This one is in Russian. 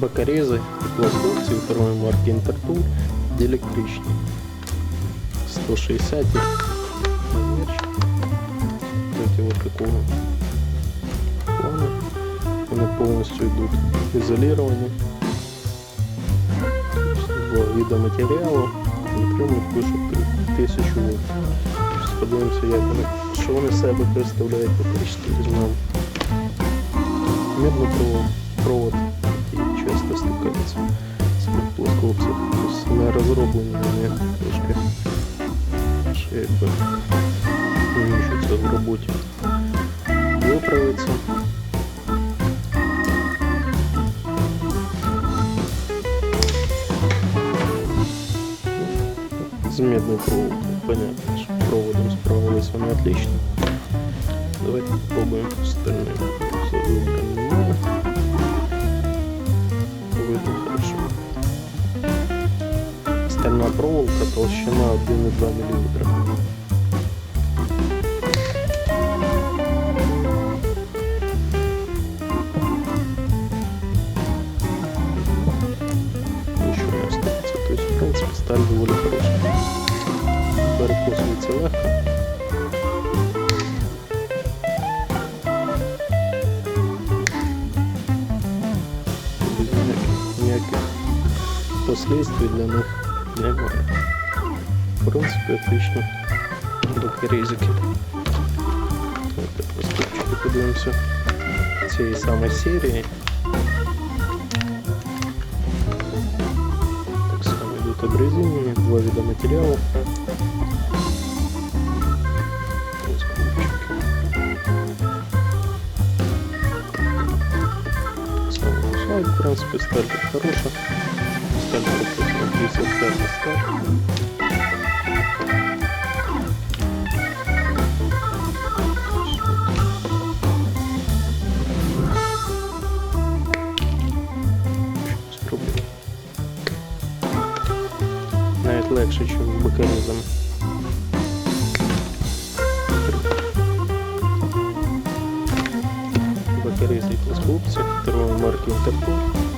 бокорези, теплословці второї марки Інтертул, електричні. 160 розмірчик. Кстати, вот такого плана. Вони повністю йдуть ізоліровані. Два вида матеріалу. Отримують пишуть 1000 вольт. Зараз Подивимося, як вони, що вони з себе представляють, потрішки візьмемо. Медний провод, провод, який часто стикається з плоскопців. Тобто не розроблені вони трошки ще якби вміщуться в роботі. Виправиться. С медной проволокой, понятно, что проводом справились они отлично. Давайте попробуем остальные. Стальна проволока, толщина 1,2 мм. Ничего не остается. То есть, в принципе, сталь довольно хорошая. Перекусується легко. Без ніяких, ніяких последствий для них немає. В принципі, отлично. Докерезики. Давайте проступчики подивимося цієї самої серії. Так само идут обрезинения, два вида материалов. Самый сайт, в принципе, сталь хорошая. Сталь прописана 55 листок. Навіть легше, ніж механізм. Бакеризний плоскопці, второго марки Інтерпол.